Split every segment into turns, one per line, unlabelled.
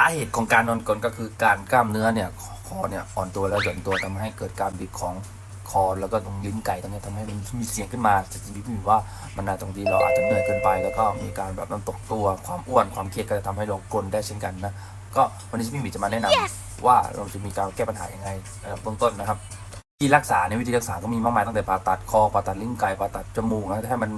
สาเหตุของการนอนกลนก็คือการกล้ามเนื้อเนี่ยคอเนี่ยอ่อนตัวแล้วหย่อนตัวทำให้เกิดการบีบของคอแล้วก็ตรงลิ้นไก่ตรงเนี้ยทำให้มันมีเสียงขึ้นมาแต่จริงๆพี่หมีว่ามันอาจตรงที่เราอาจจะเหนื่อยเกินไป แล้วก็มีการแบบน้ำตกตัวความอ้วนความเครียดก็จะทำให้เรากลนได้เช่นกันนะก็วันนี้พี่หมีจะมาแนะนำว่าเราจะมีการแก้ปัญหายังไงนะครับเบื้องต้นนะครับ ที่รักษาในวิธีรักษาก็มีมากมายตั้งแต่ผ่าตัดคอผ่าตัดลิ้นไก่ผ่าตัดจมูกนะให้มัน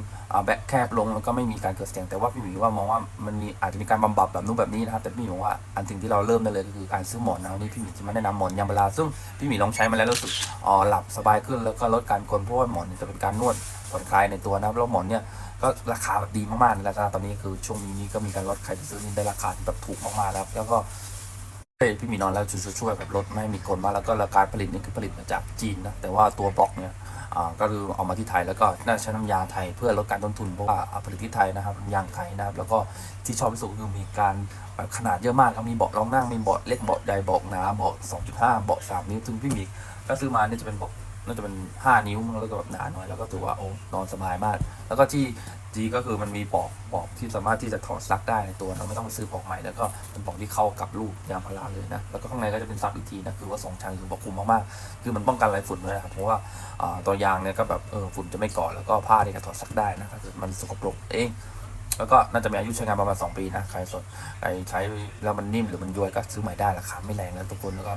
แบะแคบลงแล้วก็ไม่มีการเกิดเสียงแต่ว่าพี่หมีว่ามองว่ามันมีอาจจะมีการบำบัดแบบนู้นแบบนี้นะครับแต่พี่หมีบอกว่าอันสิ่งที่เราเริ่มได้เลยก็คือการซื้อหมอนนะวันนี้พี่หมีจะมาแนะนำหมอนยางพาราซึ่งพี่หมีลองใช้มาแล้วรู้สึกอ๋อหลับสบายขึ้นแล้วก็ลดการกลนเพราะว่าหมอนจะเป็นการนวดผ่อนคลายในตัวนะครับแล้วหมอนเนี่ยก็ราคาแบบดีมากๆราคาตอนนี้คือช่วงนี้นี่ก็มีการลดใครจะซื้อนี่ได้ราคาที่แบบถูกมากๆแล้วแล้วก็ เฮ้พี่มีนอนแล้วจะช่วยแบบลดไม่ให้มีคนมาแล้วก็การผลิตนี่คือผลิตมาจากจีนนะแต่ว่าตัวบล็อกเนี่ยอ่าก็คือเอามาที่ไทยแล้วก็น่าใช้น้ำยาไทยเพื่อลดการต้นทุนเพราะว่าผลิตที่ไทยนะครับยางไทยนะครับแล้วก็ที่ชอบที่สุดคือมีการขนาดเยอะมากครับมีเบาะรองนั่งมีเบาะเล็กเบาะใหญ่เบาะหนาเบาะ2.5เบาะ3นิ้วซึ่งพี่มีก็ซื้อมาเนี่ยจะเป็นเบาะน่าจะเป็น 5 นิ้วแล้วก็แบบหนาหน่อยแล้วก็ถือว่าโอ้นอนสบายมาก แล้วก็ที่ ดีก็คือมันมีปลอกปลอกที่สามารถที่จะถอดซักได้ในตัวเราไม่ต้องไปซื้อปลอกใหม่แล้วก็เป็นปลอกที่เข้ากับลูกยางพาราเลยนะแล้วก็ข้างในก็จะเป็นซับอีกทีนะคือว่าสองชั้นคือปกคลุมมากๆคือมันป้องกันอะไรฝุ่นด้วยนะครับเพราะว่าตัวยางเนี่ยก็แบบเออฝุ่นจะไม่เกาะแล้วก็ผ้าเนี่ยก็ถอดซักได้นะครับมันสกปรกเอง แล้วก็น่าจะมีอายุใช้งานประมาณ 2 ปีนะใครสนใครใช้แล้วมันนิ่มหรือมันย้วยก็ซื้อใหม่ได้ราคาไม่แรงนะทุกคนแล้วก็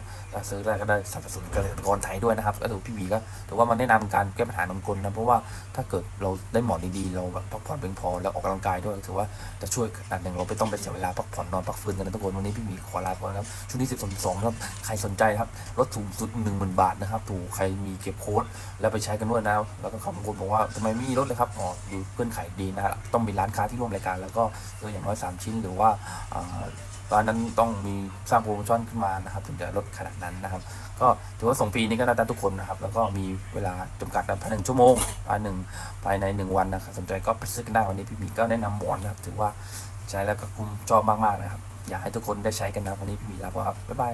ซื้อได้ก็ได้สนับสนุนเกษตรกรไทยด้วยนะครับก็ถือพี่หมีก็ถือว่ามันแนะนำการแก้ปัญหานมกลนนะเพราะว่าถ้าเกิดเราได้หมอนดีๆเราแบบพักผ่อนเพียงพอแล้วออกกำลังกายด้วยถือว่าจะช่วยอันหนึ่งเราไม่ต้องไปเสียเวลาพักผ่อนนอนพักฟื้นกันนะทุกคนวันนี้พี่หมีขอลาไปครับช่วงที่10 2ครับใครสนใจครับลดสูงสุด1 0,000บาทนะครับถูกใครมีเก็บโค้ดแล้วไปใช้กันด้วยนะแล้วก็ขอบคุณบอกว่าทำไมไม่มีลดเลยครับอ๋ออยู่เพื่อนขายดีนะต้องมีร้านค้าที่ร่วมรายการ แล้วก็คืออย่างน้อย3 ชิ้น หรือว่าตอนนั้นต้องมีสร้างโปรโมชั่นขึ้นมานะครับถึงจะลดขนาดนั้นนะครับ ก็ถือว่าส่งฟรีนี่ก็น่าจะทุกคนนะครับ แล้วก็มีเวลาจำกัดภายในหนึ่งชั่วโมงภายหนึ่งภายในหนึ่งวันนะครับสนใจก็ไปซื้อกันได้วันนี้พี่หมีก็แนะนำหมอนนะครับถือว่าใช้แล้วก็คุ้มชอบมากๆนะครับ อยากให้ทุกคนได้ใช้กันนะวันนี้พี่หมีลาไปครับบ๊ายบาย